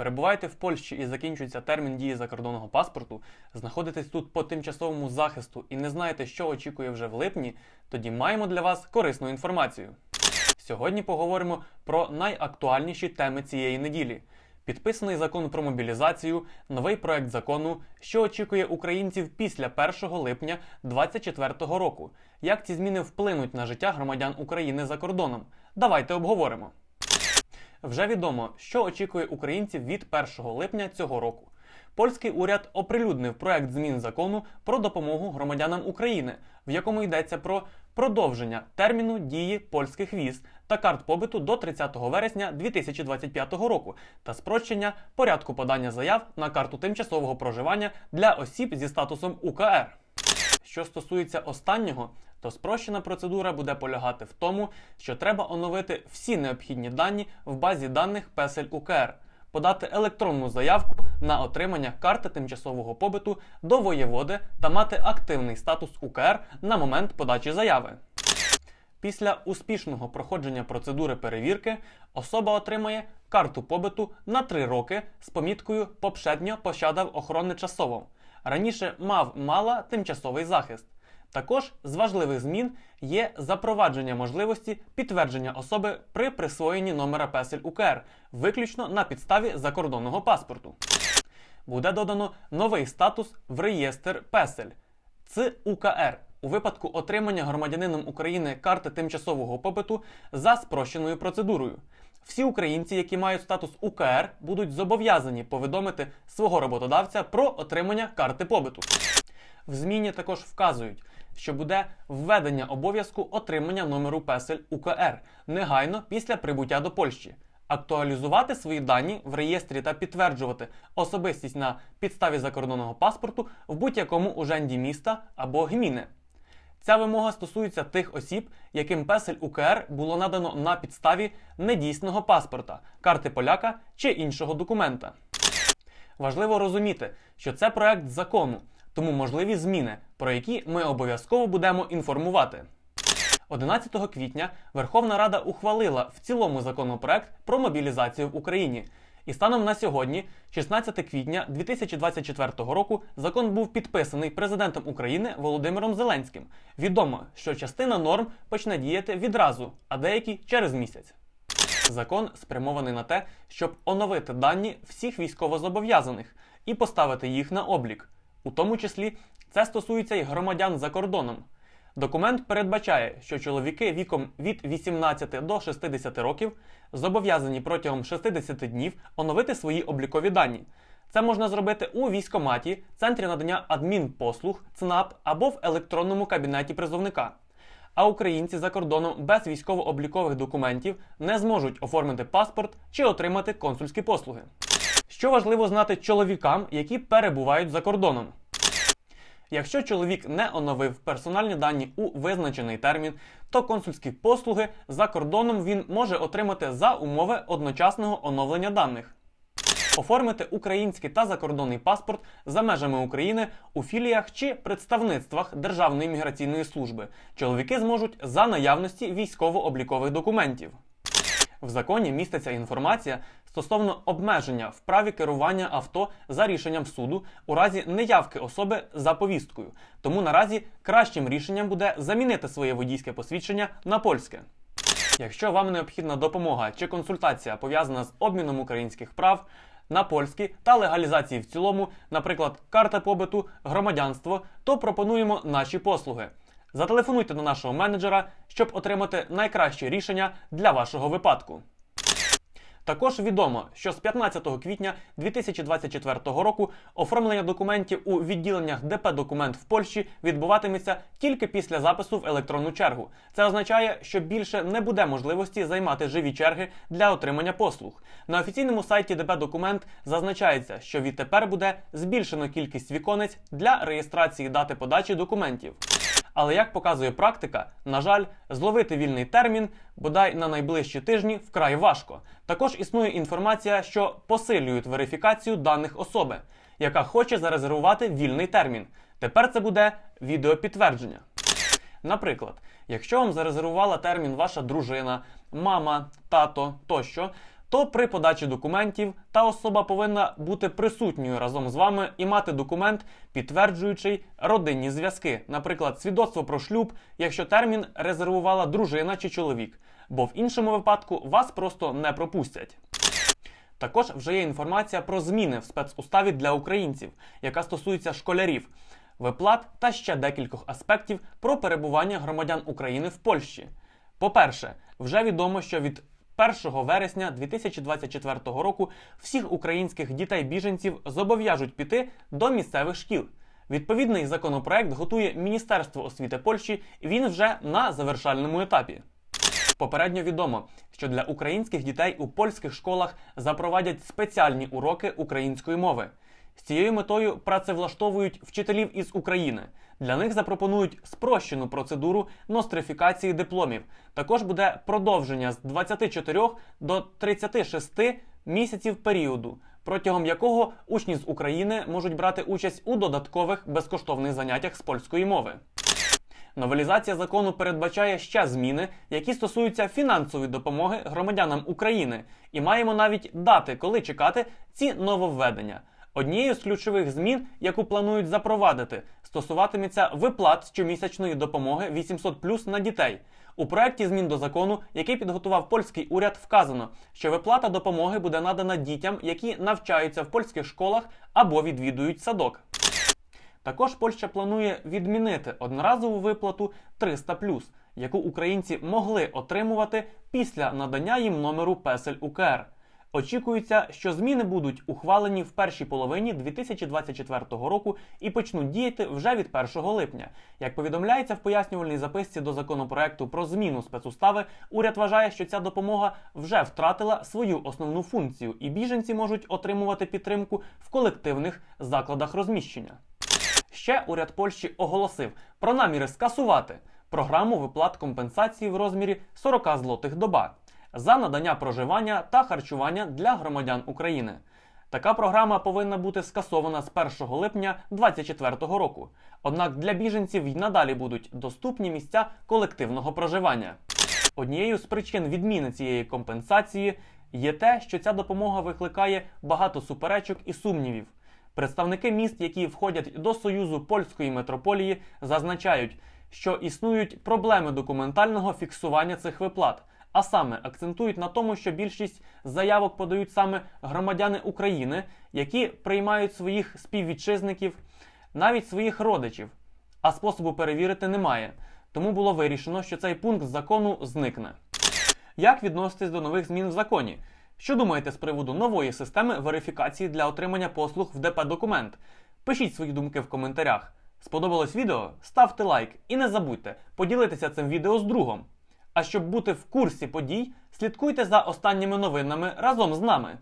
Перебуваєте в Польщі і закінчується термін дії закордонного паспорту, знаходитесь тут по тимчасовому захисту і не знаєте, що очікує вже в липні, тоді маємо для вас корисну інформацію. Сьогодні поговоримо про найактуальніші теми цієї неділі. Підписаний закон про мобілізацію, новий проект закону, що очікує українців після 1 липня 2024 року. Як ці зміни вплинуть на життя громадян України за кордоном? Давайте обговоримо. Вже відомо, що очікує українців від 1 липня цього року. Польський уряд оприлюднив проект змін закону про допомогу громадянам України, в якому йдеться про продовження терміну дії польських віз та карт побиту до 30 вересня 2025 року та спрощення порядку подання заяв на карту тимчасового проживання для осіб зі статусом УКР. Що стосується останнього, то спрощена процедура буде полягати в тому, що треба оновити всі необхідні дані в базі даних Песель УКР, подати електронну заявку на отримання карти тимчасового побиту до воєводи та мати активний статус УКР на момент подачі заяви. Після успішного проходження процедури перевірки особа отримає карту побиту на 3 роки з поміткою «Попшедньо пощадав охорони часово. Раніше мав мала тимчасовий захист. Також з важливих змін є запровадження можливості підтвердження особи при присвоєнні номера песель УКР, виключно на підставі закордонного паспорту. Буде додано новий статус в реєстр песель Ц УКР у випадку отримання громадянином України карти тимчасового побиту за спрощеною процедурою. Всі українці, які мають статус УКР, будуть зобов'язані повідомити свого роботодавця про отримання карти побиту. В зміні також вказують, що буде введення обов'язку отримання номеру песель УКР негайно після прибуття до Польщі, актуалізувати свої дані в реєстрі та підтверджувати особистість на підставі закордонного паспорту в будь-якому уженді міста або гміни. Ця вимога стосується тих осіб, яким песель УКР було надано на підставі недійсного паспорта, карти поляка чи іншого документа. Важливо розуміти, що це проект закону, тому можливі зміни, про які ми обов'язково будемо інформувати. 11 квітня Верховна Рада ухвалила в цілому законопроект про мобілізацію в Україні. І станом на сьогодні, 16 квітня 2024 року, закон був підписаний президентом України Володимиром Зеленським. Відомо, що частина норм почне діяти відразу, а деякі через місяць. Закон спрямований на те, щоб оновити дані всіх військовозобов'язаних і поставити їх на облік. У тому числі це стосується й громадян за кордоном. Документ передбачає, що чоловіки віком від 18 до 60 років зобов'язані протягом 60 днів оновити свої облікові дані. Це можна зробити у військоматі, центрі надання адмінпослуг, ЦНАП або в електронному кабінеті призовника. А українці за кордоном без військово-облікових документів не зможуть оформити паспорт чи отримати консульські послуги. Що важливо знати чоловікам, які перебувають за кордоном. Якщо чоловік не оновив персональні дані у визначений термін, то консульські послуги за кордоном він може отримати за умови одночасного оновлення даних. Оформити український та закордонний паспорт за межами України у філіях чи представництвах Державної міграційної служби чоловіки зможуть за наявності військово-облікових документів. В законі міститься інформація стосовно обмеження в праві керування авто за рішенням суду у разі неявки особи за повісткою. Тому наразі кращим рішенням буде замінити своє водійське посвідчення на польське. Якщо вам необхідна допомога чи консультація пов'язана з обміном українських прав на польські та легалізації в цілому, наприклад, карта побиту, громадянство, то пропонуємо наші послуги. Зателефонуйте до нашого менеджера, щоб отримати найкраще рішення для вашого випадку. Також відомо, що з 15 квітня 2024 року оформлення документів у відділеннях ДП документ в Польщі відбуватиметься тільки після запису в електронну чергу. Це означає, що більше не буде можливості займати живі черги для отримання послуг. На офіційному сайті ДП документ зазначається, що відтепер буде збільшено кількість віконець для реєстрації дати подачі документів. Але як показує практика, на жаль, зловити вільний термін бодай на найближчі тижні вкрай важко. Також існує інформація, що посилюють верифікацію даних особи, яка хоче зарезервувати вільний термін. Тепер це буде відеопідтвердження. Наприклад, якщо вам зарезервувала термін ваша дружина, мама, тато тощо, то при подачі документів та особа повинна бути присутньою разом з вами і мати документ, підтверджуючий родинні зв'язки, наприклад, свідоцтво про шлюб, якщо термін резервувала дружина чи чоловік, бо в іншому випадку вас просто не пропустять. Також вже є інформація про зміни в спецуставі для українців, яка стосується школярів, виплат та ще декількох аспектів про перебування громадян України в Польщі. По-перше, вже відомо, що від 1 вересня 2024 року всіх українських дітей-біженців зобов'яжуть піти до місцевих шкіл. Відповідний законопроект готує Міністерство освіти Польщі, він вже на завершальному етапі. Попередньо відомо, що для українських дітей у польських школах запровадять спеціальні уроки української мови. З цією метою працевлаштовують вчителів із України. Для них запропонують спрощену процедуру нострифікації дипломів. Також буде продовження з 24 до 36 місяців періоду, протягом якого учні з України можуть брати участь у додаткових безкоштовних заняттях з польської мови. Новелізація закону передбачає ще зміни, які стосуються фінансової допомоги громадянам України, і маємо навіть дати, коли чекати ці нововведення. Однією з ключових змін, яку планують запровадити, стосуватиметься виплат щомісячної допомоги 800 на дітей. У проєкті змін до закону, який підготував польський уряд, вказано, що виплата допомоги буде надана дітям, які навчаються в польських школах або відвідують садок. Також Польща планує відмінити одноразову виплату 300 яку українці могли отримувати після надання їм номеру песель УКР. Очікується, що зміни будуть ухвалені в першій половині 2024 року і почнуть діяти вже від 1 липня. Як повідомляється в пояснювальній записці до законопроекту про зміну спецустави, уряд вважає, що ця допомога вже втратила свою основну функцію, і біженці можуть отримувати підтримку в колективних закладах розміщення. Ще уряд Польщі оголосив про наміри скасувати програму виплат компенсації в розмірі 40 злотих доба за надання проживання та харчування для громадян України. Така програма повинна бути скасована з 1 липня 2024 року. Однак для біженців й надалі будуть доступні місця колективного проживання. Однією з причин відміни цієї компенсації є те, що ця допомога викликає багато суперечок і сумнівів. Представники міст, які входять до Союзу польської метрополії, зазначають, що існують проблеми документального фіксування цих виплат, а саме акцентують на тому, що більшість заявок подають саме громадяни України, які приймають своїх співвітчизників, навіть своїх родичів, а способу перевірити немає. Тому було вирішено, що цей пункт закону зникне. Як відноситесь до нових змін в законі? Що думаєте з приводу нової системи верифікації для отримання послуг в ДП документ? Пишіть свої думки в коментарях. Сподобалось відео? Ставте лайк і не забудьте поділитися цим відео з другом. А щоб бути в курсі подій, слідкуйте за останніми новинами разом з нами.